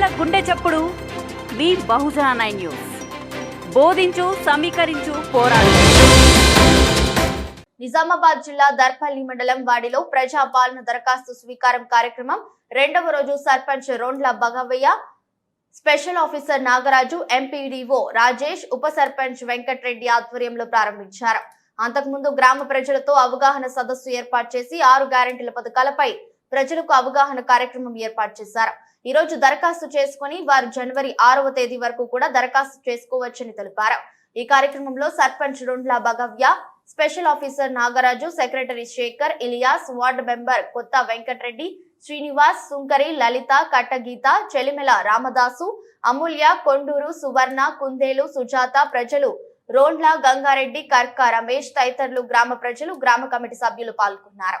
చప్పుడు. మీ Bahujan nine news. బోధించు సమీకరించు పోరాడు. నిజామాబాద్ జిల్లా దర్పల్లి మండలం వాడిలో ప్రజా పాలన దరఖాస్తు స్వీకారం కార్యక్రమం రెండవ రోజు sarpanch Rondla Bhagavayya special officer Nagaraju MPDO Rajesh ఉప సర్పంచ్ వెంకటరెడ్డి ఆధ్వర్యంలో ప్రారంభించారు. అంతకుముందు గ్రామ ప్రజలతో అవగాహన సదస్సు ఏర్పాటు చేసి ఆరు గ్యారెంటీల పథకాలపై ప్రజలకు అవగాహన కార్యక్రమం ఏర్పాటు చేశారు. ఈ రోజు దరఖాస్తు చేసుకుని వారు జనవరి ఆరవ తేదీ వరకు కూడా దరఖాస్తు చేసుకోవచ్చని తెలిపారు. ఈ కార్యక్రమంలో sarpanch Rondla Bhagavya special officer Nagaraju secretary Shekar Ilyas ward member Kotha Venkatareddy Srinivas సుంకరి లలిత కట్టగీత చెలిమెల రామదాసు అమూల్య కొండూరు సువర్ణ కుందేలు సుజాత ప్రజలు రోండ్ల గంగారెడ్డి కర్క రమేష్ తదితరులు గ్రామ ప్రజలు గ్రామ కమిటీ సభ్యులు పాల్గొన్నారు.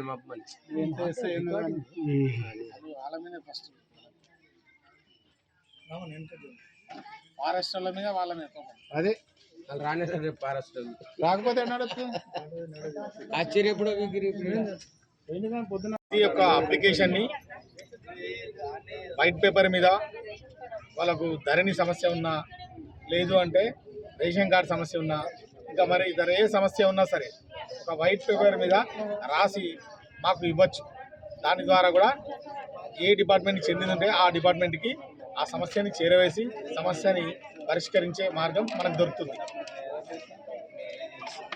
మా అమ్మని ఫారెస్ట్ వాళ్ళ మీద వాళ్ళ మీద అదే. వాళ్ళు రానేసారు రేపు ఫారెస్ట్ రాకపోతే ఆశ్చర్య ఎప్పుడో పొద్దున ఈ యొక్క అప్లికేషన్ని వైట్ పేపర్ మీద వాళ్ళకు ధరణి సమస్య ఉన్నా లేదు అంటే రేషన్ కార్డు సమస్య ఉన్నా ఇంకా మరి ఇతర ఏ సమస్య ఉన్నా సరే ఒక వైట్ పేపర్ మీద రాసి మాకు ఇవ్వచ్చు. దాని ద్వారా కూడా ఏ డిపార్ట్మెంట్కి చెందింది ఉంటే ఆ డిపార్ట్మెంట్కి ఆ సమస్యని చేరవేసి సమస్యని పరిష్కరించే మార్గం మనకు దొరుకుతుంది.